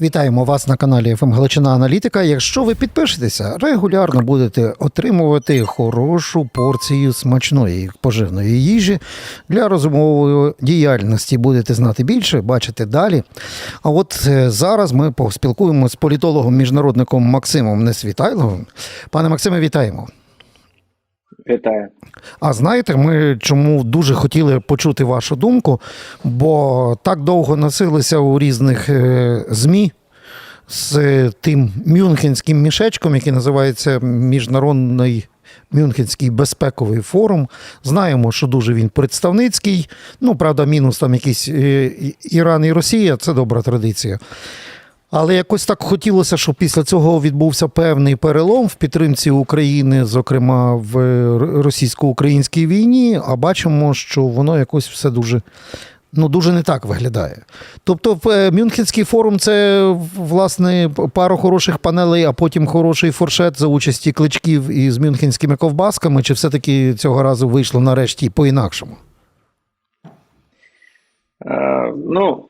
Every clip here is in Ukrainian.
Вітаємо вас на каналі ФМ Галичина Аналітика. Якщо ви підпишетеся, регулярно будете отримувати хорошу порцію смачної поживної їжі для розумової діяльності. Будете знати більше, бачите далі. А от е, зараз ми поспілкуємося з політологом міжнародником Максимом Несвітайловим. Пане Максиме, вітаємо. Вітаю. А знаєте, ми чому дуже хотіли почути вашу думку, бо так довго носилися у різних е, ЗМІ з е, тим мюнхенським мішечком, який називається Міжнародний Мюнхенський безпековий форум. Знаємо, що дуже він представницький. Ну, правда, мінус там якийсь е, Іран і Росія, це добра традиція. Але якось так хотілося, щоб після цього відбувся певний перелом в підтримці України, зокрема в російсько-українській війні. А бачимо, що воно якось все дуже. Ну, дуже не так виглядає. Тобто, е, Мюнхенський форум це власне пару хороших панелей, а потім хороший фуршет за участі кличків із мюнхенськими ковбасками. Чи все-таки цього разу вийшло нарешті по-інакшому? Е, ну,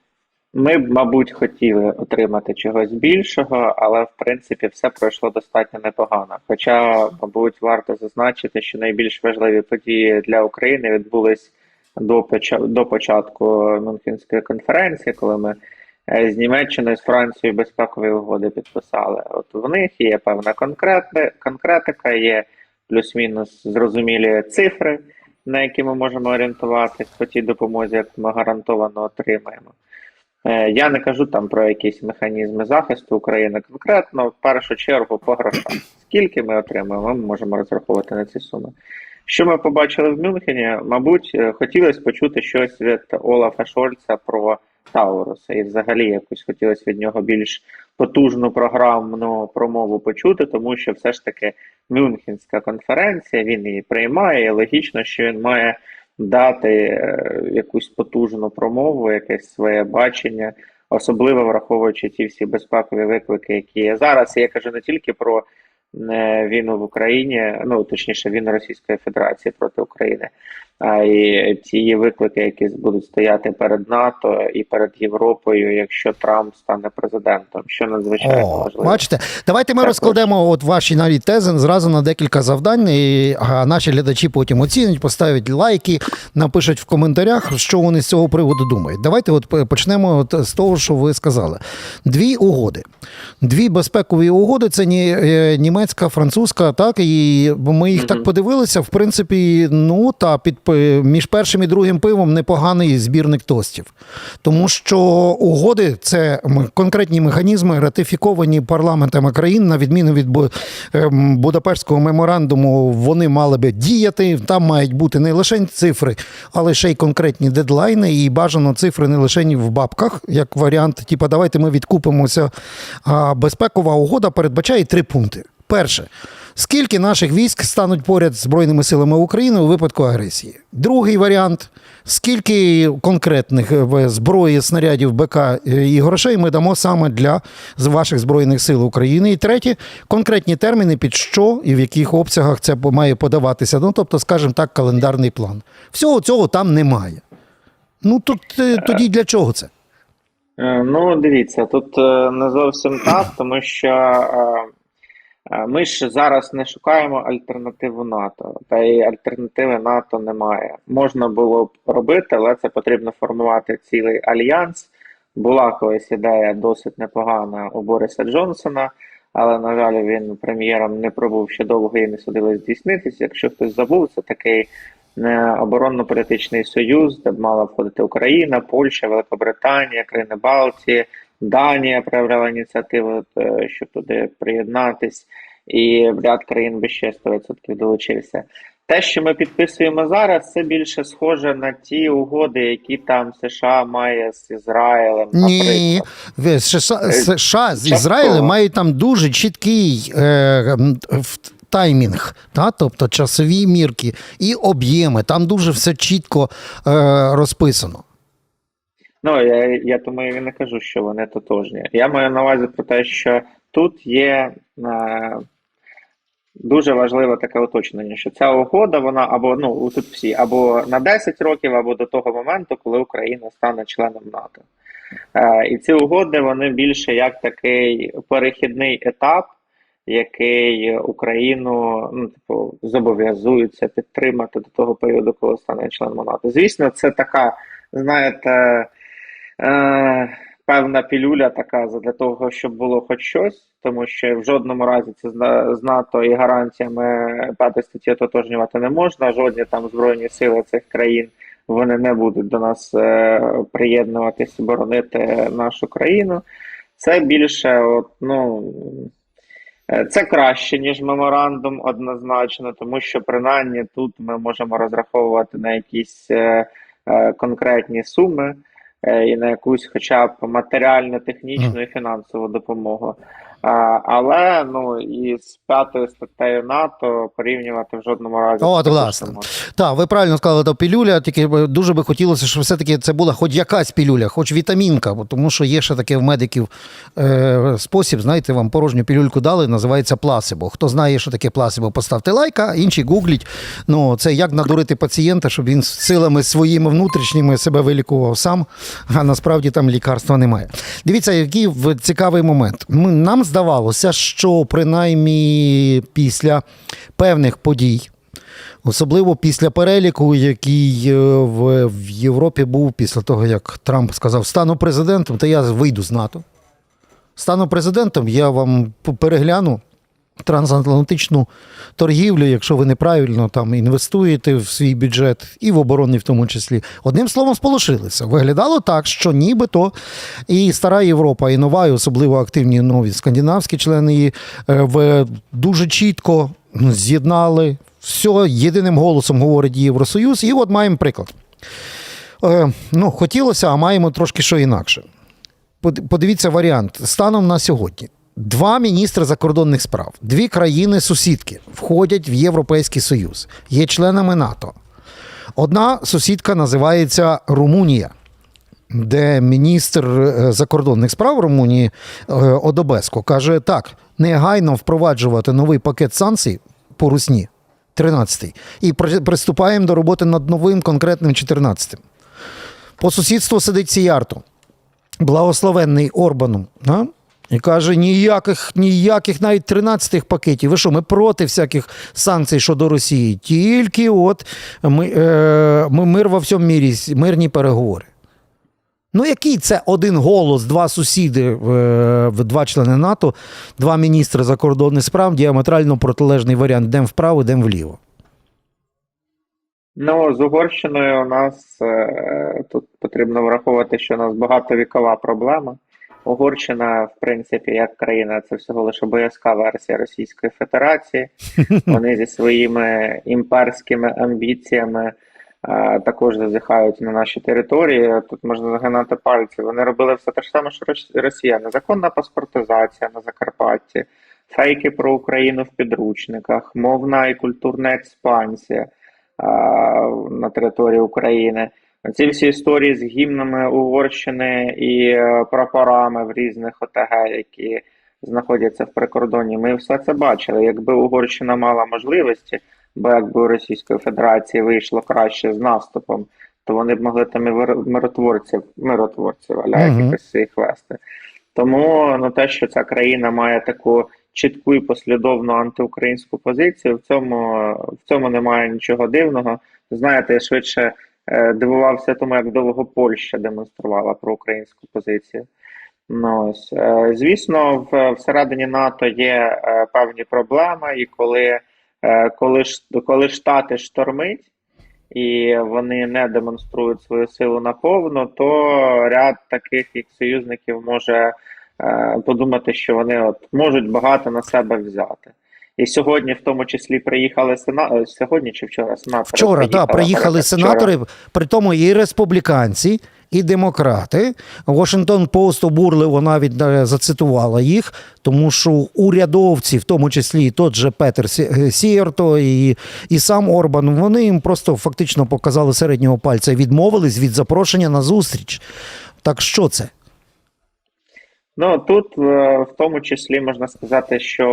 ми б, мабуть, хотіли отримати чогось більшого, але в принципі все пройшло достатньо непогано. Хоча, мабуть, варто зазначити, що найбільш важливі події для України відбулись до до початку Мюнхенської конференції, коли ми е, з Німеччиною, з Францією безпекові угоди підписали. От в них є певна конкретика, є плюс-мінус зрозумілі цифри, на які ми можемо орієнтуватись по тій допомозі, як ми гарантовано отримаємо. Е, Я не кажу там про якісь механізми захисту України конкретно, в першу чергу по грошах. Скільки ми отримаємо, ми можемо розраховувати на ці суми. Що ми побачили в Мюнхені? Мабуть, е, хотілося почути щось від Олафа Шольца про Тауруса, і взагалі якось хотілося від нього більш потужну програмну промову почути, тому що все ж таки Мюнхенська конференція він її приймає, і логічно, що він має дати е, якусь потужну промову, якесь своє бачення, особливо враховуючи ті всі безпекові виклики, які є зараз. Я кажу не тільки про війну в Україні, ну точніше, війну Російської Федерації проти України, а і ті виклики, які будуть стояти перед НАТО і перед Європою, якщо Трамп стане президентом, що надзвичайно О, важливо. бачите, давайте ми Так, розкладемо от ваші навіть тези зразу на декілька завдань. І наші глядачі потім оцінять, поставлять лайки, напишуть в коментарях, що вони з цього приводу думають. Давайте от почнемо от з того, що ви сказали. Дві угоди. Дві безпекові угоди це ні, е, німецька, французька, так і ми їх так подивилися. В принципі, ну та під між першим і другим пивом непоганий збірник тостів. Тому що угоди це конкретні механізми, ратифіковані парламентами країн, на відміну від ем, Будапештського меморандуму, вони мали би діяти. Там мають бути не лише цифри, але ще й конкретні дедлайни, і бажано цифри не лише в бабках, як варіант. Типа, давайте ми відкупимося. А безпекова угода передбачає три пункти. Перше. Скільки наших військ стануть поряд з Збройними силами України у випадку агресії? Другий варіант: скільки конкретних е, зброї, снарядів, БК е, і грошей ми дамо саме для ваших збройних сил України? І третє конкретні терміни, під що і в яких обсягах це має подаватися. Ну тобто, скажімо так, календарний план. Всього цього там немає. Ну тут е, тоді для чого це? Ну, дивіться, тут не зовсім так, тому що ми ж зараз не шукаємо альтернативу НАТО, та й альтернативи НАТО немає. Можна було б робити, але це потрібно формувати цілий альянс. Була колись ідея досить непогана у Бориса Джонсона, але, на жаль, він прем'єром не пробув ще довго і не судилось здійснитися. Якщо хтось забув, це такий е, оборонно-політичний союз, де б мала входити Україна, Польща, Великобританія, країни Балтії, Данія проявляла ініціативу, е, щоб туди приєднатись, і ряд країн би ще 100% долучився. Те, що ми підписуємо зараз, це більше схоже на ті угоди, які там США має з Ізраїлем. Ні, наприклад. США, США з. Ізраїлем мають там дуже чіткий е, таймінг, та? тобто часові мірки і об'єми. Там дуже все чітко е, розписано. Ну, я, я тому і не кажу, що вони тотожні. Я маю на увазі про те, що тут є е, дуже важливе таке уточнення, що ця угода, вона або ну тут всі, або на 10 років, або до того моменту, коли Україна стане членом НАТО. Е, І ці угоди вони більше як такий перехідний етап, який Україну ну, типу, зобов'язуються підтримати до того періоду, коли стане членом НАТО. Звісно, це така, знаєте, е, певна пілюля така для того, щоб було хоч щось, тому що в жодному разі це з НАТО і гарантіями п'ятої статті ототожнювати не можна. Жодні там збройні сили цих країн вони не будуть до нас е, приєднуватись, боронити нашу країну. Це більше, от, ну. е, Це краще, ніж меморандум, однозначно, тому що принаймні тут ми можемо розраховувати на якісь е, е, конкретні суми і на якусь хоча б матеріальну, технічну і фінансову допомогу. Але ну і з п'ятою статтею НАТО порівнювати в жодному разі От, власне. Так, ви правильно сказали, то пілюля, тільки дуже би хотілося, щоб все-таки це була хоч якась пілюля, хоч вітамінка, бо тому що є ще таке в медиків е, спосіб, знаєте, вам порожню пілюльку дали, називається пласибо. Хто знає, що таке пласибо, поставте лайк, а інші гугліть. Ну, це як надурити пацієнта, щоб він силами своїми внутрішніми себе вилікував сам, а насправді там лікарства немає. Дивіться, який цікавий момент. Нам здавалося, що принаймні після певних подій. Особливо після переліку, який е, в, в Європі був після того, як Трамп сказав, стану президентом, то я вийду з НАТО. Стану президентом, я вам перегляну трансатлантичну торгівлю, якщо ви неправильно там інвестуєте в свій бюджет і в обороні в тому числі. Одним словом, сполошилися. Виглядало так, що нібито і стара Європа, і нова, і особливо активні нові скандинавські члени її е, дуже чітко ну, з'єднали все єдиним голосом говорить Євросоюз. І от маємо приклад. Е, ну, хотілося, а маємо трошки що інакше. Подивіться варіант. Станом на сьогодні. Два міністри закордонних справ, дві країни-сусідки входять в Європейський Союз, є членами НАТО. Одна сусідка називається Румунія, де міністр е, закордонних справ Румунії е, Одобеско каже: так, негайно впроваджувати новий пакет санкцій по Русні, 13-й, і приступаємо до роботи над новим конкретним 14-м. По сусідству сидить Сіярто, благословенний Орбаном. А? І каже: ніяких, ніяких навіть 13-х пакетів. Ви що, ми проти всяких санкцій щодо Росії. Тільки от ми, е, ми мир во всьому мірі, мирні переговори. Ну, який це один голос, два сусіди, е, два члени НАТО, два міністри закордонних справ, діаметрально протилежний варіант, йдемо вправо, йдемо вліво. Ну, з Угорщиною у нас е, тут потрібно враховувати, що у нас багатовікова проблема. Угорщина, в принципі, як країна, це всього лише боязка версія Російської Федерації. Вони зі своїми імперськими амбіціями е, також зазіхають на наші території. Тут можна загинати пальці. Вони робили все те ж саме, що Росія. Незаконна паспортизація на Закарпатті, фейки про Україну в підручниках, мовна і культурна експансія а, на території України. Ці всі історії з гімнами Угорщини і е, прапорами в різних ОТГ, які знаходяться в прикордонні. Ми все це бачили. Якби Угорщина мала можливості, бо якби у Російської Федерації вийшло краще з наступом, то вони б могли там і миротворців, миротворців, аля Мгм. якихось своїх вести. Тому ну, те, що ця країна має таку чітку і послідовну антиукраїнську позицію, в цьому, в цьому немає нічого дивного. Знаєте, швидше дивувався тому, як довго Польща демонструвала проукраїнську позицію. Ну, ось. Е, Звісно, в, всередині НАТО є е, певні проблеми, і коли, е, коли, коли Штати штормить, і вони не демонструють свою силу наповну, то ряд таких їх союзників може е, подумати, що вони от можуть багато на себе взяти. І сьогодні, в тому числі, приїхали сена... е, сьогодні чи вчора сенатори Вчора так, приїхали вчора. сенатори, при тому і республіканці, і демократи. Washington Post обурливо навіть е, зацитувала їх, тому що урядовці, в тому числі і тот же Петер е, Сієрто і, і сам Орбан, вони їм просто фактично показали середнього пальця, і відмовились від запрошення на зустріч. Так що це? Ну тут е, в тому числі можна сказати, що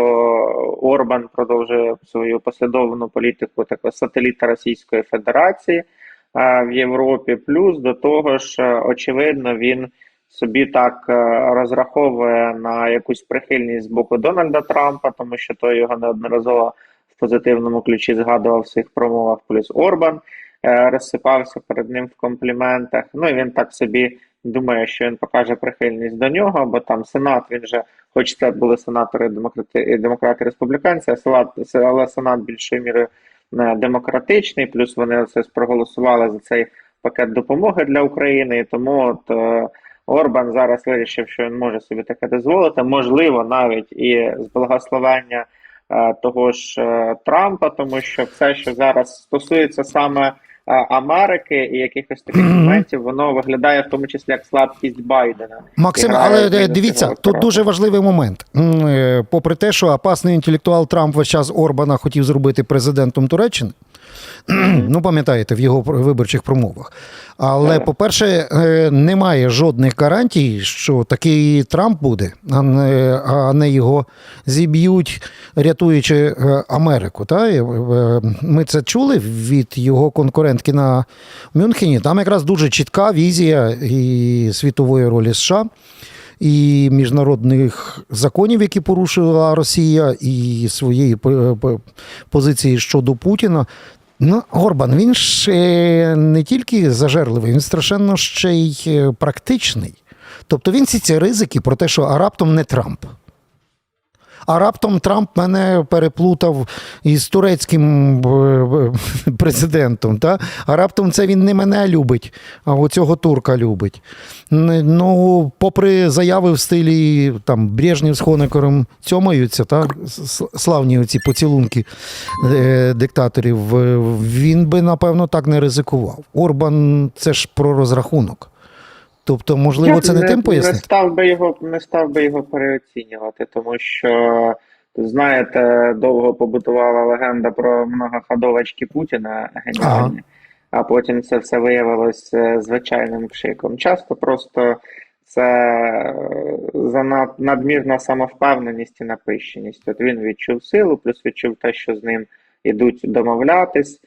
Орбан продовжує свою послідовну політику такого сателіта Російської Федерації е, в Європі. Плюс до того ж, е, очевидно, він собі так розраховує на якусь прихильність з боку Дональда Трампа, тому що той його неодноразово в позитивному ключі згадував в своїх промовах, плюс Орбан розсипався перед ним в компліментах. Ну і він так собі думає, що він покаже прихильність до нього, бо там Сенат, він же, хоч це були сенатори демократи, демократи республіканці, а Сенат, але Сенат більшою мірою е, демократичний, плюс вони це проголосували за цей пакет допомоги для України. І тому от е, Орбан зараз вирішив, що він може собі таке дозволити. Можливо, навіть і з благословення е, того ж Трампа, тому що все, що зараз стосується саме Америки і якихось таких моментів, воно виглядає в тому числі як слабкість Байдена. Максим, але е, дивіться, тут дуже важливий момент. Е, Попри те, що опасний інтелектуал Трамп весь час Орбана хотів зробити президентом Туреччини. Ну, пам'ятаєте, в його виборчих промовах. Але, по-перше, е, немає жодних гарантій, що такий Трамп буде, а не, а не його зіб'ють, рятуючи е, Америку. Та? Е, Ми це чули від його конкурентки на Мюнхені. Там якраз дуже чітка візія і світової ролі США і міжнародних законів, які порушила Росія, і своєї позиції щодо Путіна. Ну, Горбан, він ж не тільки зажерливий, він страшенно ще й е, практичний. Тобто він всі ці ризики про те, що а раптом не Трамп. А раптом Трамп мене переплутав із турецьким е, е, президентом. Та? А раптом це він не мене любить, а оцього турка любить. Ну, попри заяви в стилі там Брежнєв з Хонекером цьомаються, та? славні оці поцілунки е, диктаторів, він би, напевно, так не ризикував. Орбан це ж про розрахунок. Тобто, можливо, Я це не тим Не став би його, не став би його переоцінювати, тому що, знаєте, довго побутувала легенда про многоходовочки Путіна геніальні, а потім це все виявилось е, звичайним пшиком. Часто просто це е, занад, надмірна самовпевненість і напищеність. От він відчув силу, плюс відчув те, що з ним ідуть домовлятись.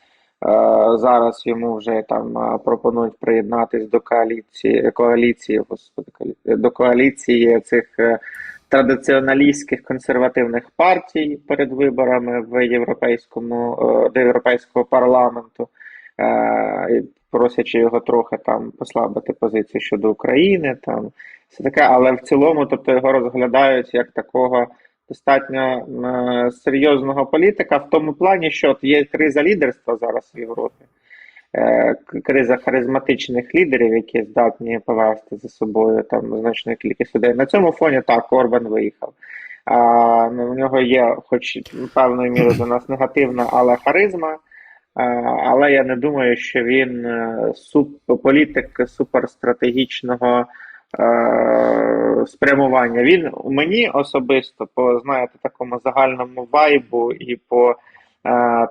Е, Зараз йому вже там е, пропонують приєднатись до коаліції коаліції, господи, до коаліції цих е, традиціоналістських консервативних партій перед виборами в європейському до європейського парламенту, просячи його трохи там послабити позицію щодо України, там все таке, але в цілому, тобто його розглядають як такого достатньо е, серйозного політика в тому плані, що є криза лідерства зараз в Європі, е, криза харизматичних лідерів, які здатні повести за собою там значну кількість людей. На цьому фоні так Орбан виїхав. А, ну, у нього є, хоч певною мірою до нас негативна, але харизма. А, але я не думаю, що він е, суп, політик суперстратегічного е, спрямування. Він мені особисто по знаєте такому загальному вайбу і по е,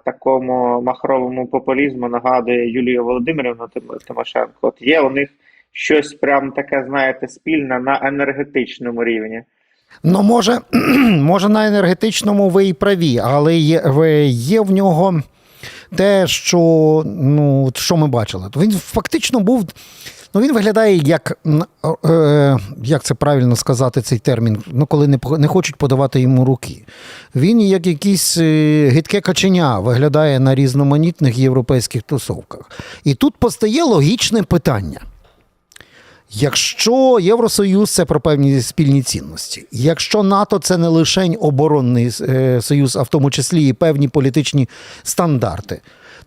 такому махровому популізму нагадує Юлію Володимирівну Тимошенко. От є у них щось прям таке, знаєте, спільне на енергетичному рівні. Ну, може, може, на енергетичному ви і праві, але є, є в нього те, що, ну, що ми бачили. Він фактично був. Ну, він виглядає як, е, як це правильно сказати, цей термін, ну, коли не, не хочуть подавати йому руки. Він як якийсь е, гидке каченя виглядає на різноманітних європейських тусовках. І тут постає логічне питання. Якщо Євросоюз це про певні спільні цінності, якщо НАТО це не лише оборонний е, союз, а в тому числі і певні політичні стандарти,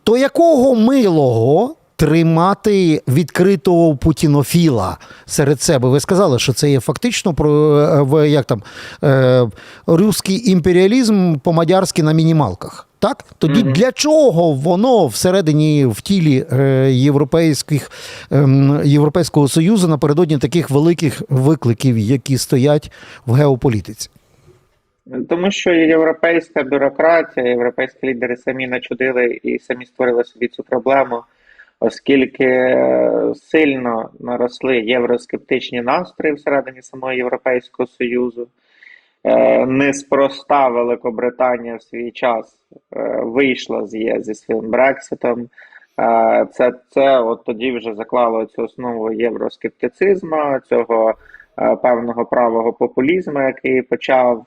то якого милого тримати відкритого путінофіла серед себе? Ви сказали, що це є фактично про е, як там е, руський імперіалізм по-мадярськи на мінімалках. Так, тоді Мгм. для чого воно всередині в тілі е, європейських ем, Європейського союзу напередодні таких великих викликів, які стоять в геополітиці? Тому що європейська бюрократія, європейські лідери самі начудили і самі створили собі цю проблему, оскільки е, сильно наросли євроскептичні настрої всередині самого Європейського Союзу. Е, Неспроста Великобританія в свій час е, вийшла з ЄС зі своїм Брекситом. Це, це от тоді вже заклало цю основу євроскептицизму, цього певного правого популізму, який почав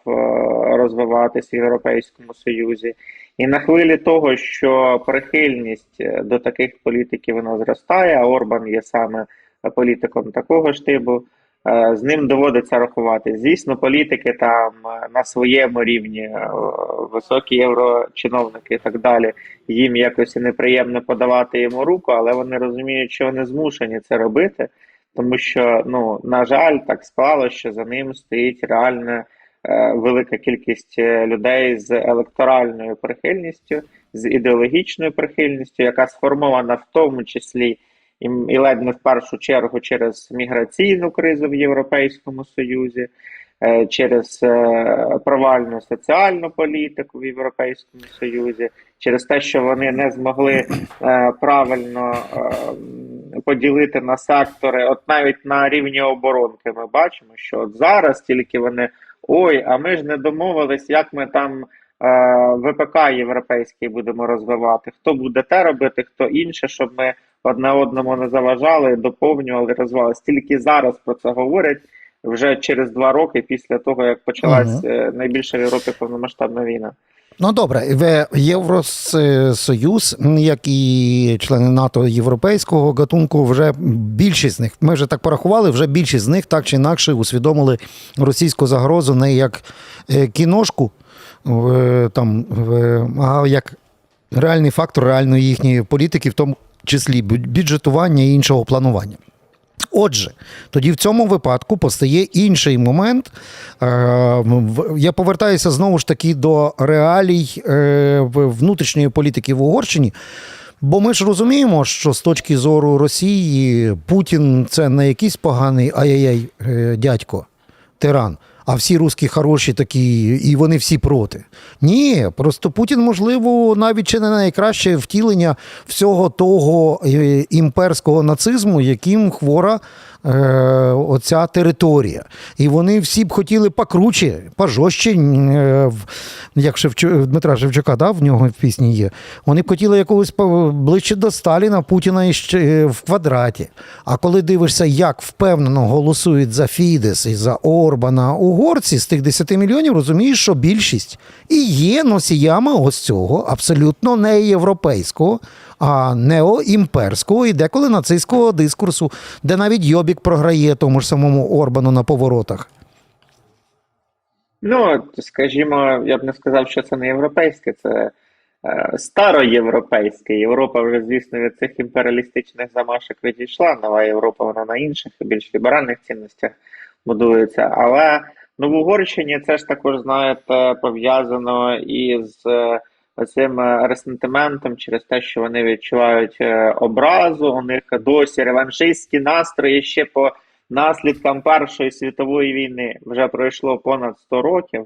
розвиватися в Європейському Союзі. І на хвилі того, що прихильність е, до таких політиків вона зростає, а Орбан є саме політиком такого ж типу, е, з ним доводиться рахувати. Звісно, політики там е, на своєму рівні, е, високі єврочиновники і так далі, їм якось неприємно подавати йому руку, але вони розуміють, що вони змушені це робити, тому що, ну, на жаль, так склало, що за ним стоїть реальна е, велика кількість е, людей з електоральною прихильністю, з ідеологічною прихильністю, яка сформована в тому числі і, і ледь не в першу чергу через міграційну кризу в Європейському Союзі, е, через е, провальну соціальну політику в Європейському Союзі, через те, що вони не змогли е, правильно е, поділити на сектори, от навіть на рівні оборонки, ми бачимо, що от зараз тільки вони ой, а ми ж не домовились, як ми там. е, ВПК європейський будемо розвивати, хто буде те робити, хто інше, щоб ми одне одному не заважали, доповнювали, розвивали. Тільки зараз про це говорять вже через два роки після того, як почалась е, найбільша в Європі повномасштабна війна. Ну добре, Євросоюз, як і члени НАТО європейського гатунку, вже більшість з них, ми вже так порахували, вже більшість з них так чи інакше усвідомили російську загрозу не як е, кіношку, там, а як реальний фактор реальної їхньої політики, в тому числі бюджетування і іншого планування. Отже, тоді в цьому випадку постає інший момент. Е, Я повертаюся знову ж таки до реалій е, внутрішньої політики в Угорщині. Бо ми ж розуміємо, що з точки зору Росії Путін це не якийсь поганий ай-яй-яй е, дядько, тиран. А всі русські хороші такі, і вони всі проти. Ні, просто Путін, можливо, навіть чи не найкраще втілення всього того е, імперського нацизму, яким хвора е, оця територія. І вони всі б хотіли покруче, пожорстче, е, як Шевчу, Дмитра Шевчука, да, в нього в пісні є. Вони б хотіли якогось ближче до Сталіна, Путіна іще е, в квадраті. А коли дивишся, як впевнено голосують за Фідес і за Орбана угорці з тих 10 мільйонів, розумієш, що більшість і є носіями ось цього абсолютно не європейського, а неоімперського і деколи нацистського дискурсу, де навіть Йобік програє тому ж самому Орбану на поворотах. Ну, скажімо, я б не сказав, що це не європейське, це е, староєвропейське. Європа вже, звісно, від цих імперіалістичних замашок відійшла. Нова Європа, вона на інших, більш ліберальних цінностях будується. Але ну, в Угорщині це ж також, знаєте, пов'язано із е, цим ресентиментом через те, що вони відчувають е, образу. У них досі реваншистські настрої ще по наслідкам Першої світової війни вже пройшло понад 100 років,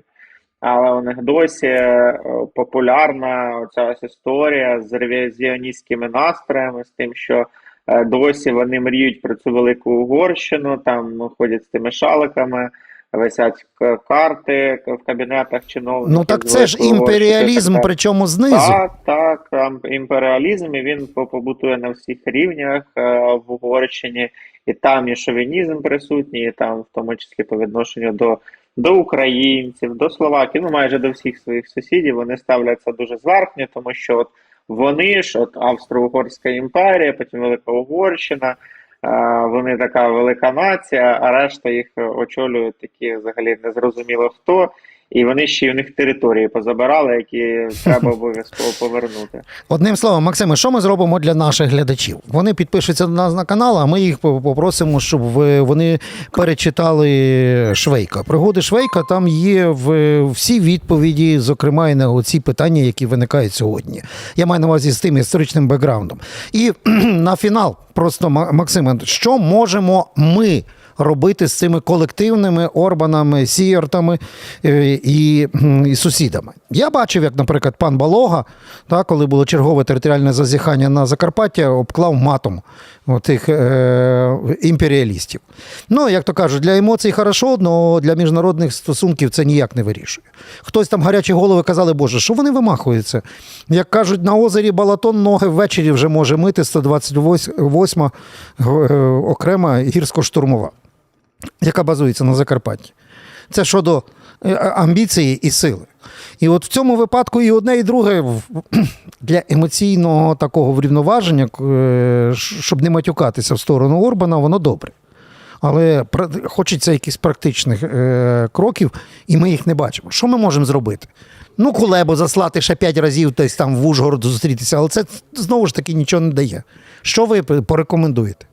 але у них досі е, популярна ця ось історія з ревізіоністськими настроями, з тим, що е, досі вони мріють про цю велику Угорщину, там ходять з тими шаликами. Висять карти в кабінетах чиновників. Ну так це ж імперіалізм, така. причому знизу. Так, так, імперіалізм, і він по- побутує на всіх рівнях е, в Угорщині, і там і шовінізм присутній, і там, в тому числі по відношенню до, до українців, до словаків, ну майже до всіх своїх сусідів, вони ставляться дуже зверхньо, тому що от вони ж, от Австро-Угорська імперія, потім Велика Угорщина, вони така велика нація, а решта їх очолюють такі взагалі незрозуміло хто. І вони ще й у них території позабирали, які треба обов'язково повернути. Одним словом, Максиме, що ми зробимо для наших глядачів? Вони підпишуться до нас на канал, а ми їх попросимо, щоб вони перечитали Швейка. Пригоди Швейка там є в всі відповіді, зокрема і на оці питання, які виникають сьогодні. Я маю на увазі з тим історичним бекграундом. І на фінал, просто Ма- Максиме, що можемо ми робити з цими колективними Орбанами, Сієртами е, і, і сусідами. Я бачив, як, наприклад, пан Балога, та, коли було чергове територіальне зазіхання на Закарпаття, обклав матом тих е, імперіалістів. Ну, як то кажуть, для емоцій хорошо, але для міжнародних стосунків це ніяк не вирішує. Хтось там гарячі голови казали, Боже, що вони вимахуються? Як кажуть, на озері Балатон ноги ввечері вже може мити 128 е, окрема гірсько-штурмова, яка базується на Закарпатті. Це щодо е, амбіції і сили. І от в цьому випадку і одне, і друге для емоційного такого врівноваження, е, щоб не матюкатися в сторону Орбана, воно добре. Але хочеться якихось практичних е, кроків, і ми їх не бачимо. Що ми можемо зробити? Ну, Кулебо заслати ще п'ять разів десь там в Ужгород зустрітися, але це знову ж таки нічого не дає. Що ви порекомендуєте?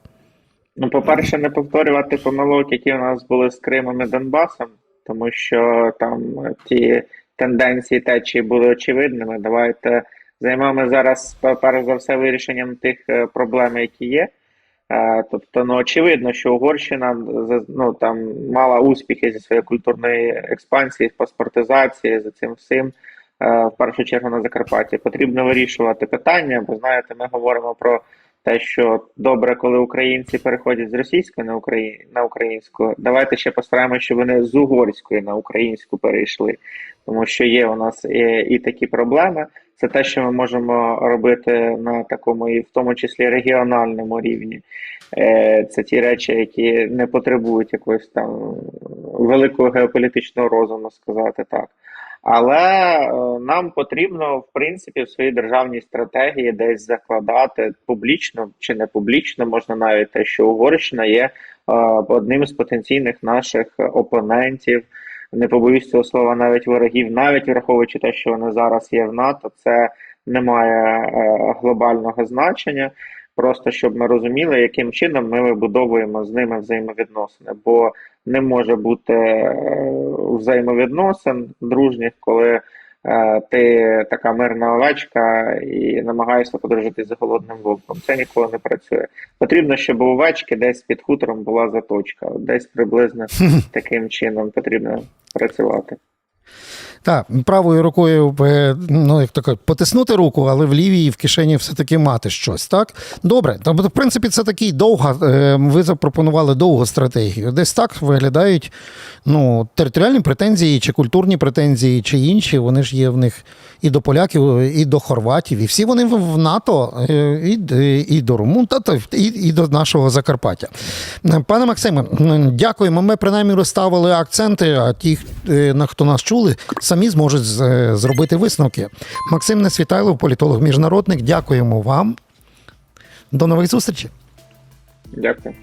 Ну, по-перше, не повторювати помилок, які у нас були з Кримом і Донбасом, тому що там ті тенденції течії були очевидними. Давайте займемо зараз перш за все вирішенням тих е, проблем, які є. Е, Тобто, ну очевидно, що Угорщина ну, там мала успіхи зі своєї культурної експансії, паспортизації за цим всім. е, В першу чергу на Закарпатті потрібно вирішувати питання, бо знаєте, ми говоримо про те, що добре, коли українці переходять з російської на Украї... на українську. Давайте ще постараємося, щоб вони з угорської на українську перейшли, тому що є у нас і, і такі проблеми. Це те, що ми можемо робити на такому і в тому числі регіональному рівні. Е, Це ті речі, які не потребують якогось там великого геополітичного розуму, сказати так. Але е, нам потрібно, в принципі, в своїй державній стратегії десь закладати публічно чи не публічно, можна навіть те, що Угорщина є е, одним з потенційних наших опонентів. Не побоюсь цього слова, навіть ворогів, навіть враховуючи те, що вони зараз є в НАТО, це не має е, глобального значення. Просто щоб ми розуміли, яким чином ми вибудовуємо з ними взаємовідносини, бо не може бути е, взаємовідносин дружніх, коли е, ти така мирна овечка і намагаєшся подружитись за голодним вовком. Це ніколи не працює. Потрібно, щоб у овечки десь під хутором була заточка. Десь приблизно таким чином потрібно працювати. Так, правою рукою, е, ну як кажуть, потиснути руку, але в лівій в кишені все-таки мати щось. Так добре. Тобто, в принципі, це такий довга. е, Ви запропонували довгу стратегію. Десь так виглядають ну, територіальні претензії, чи культурні претензії, чи інші. Вони ж є в них і до поляків, і до хорватів, і всі вони в НАТО, е, і, і до Румун, та, і, і до нашого Закарпаття. Пане Максиме, дякуємо. Ми принаймні розставили акценти, а ті, на хто нас чули, самі зможуть е, зробити висновки. Максим Несвітайлов, політолог міжнародник. Дякуємо вам. До нових зустрічей. Дякую.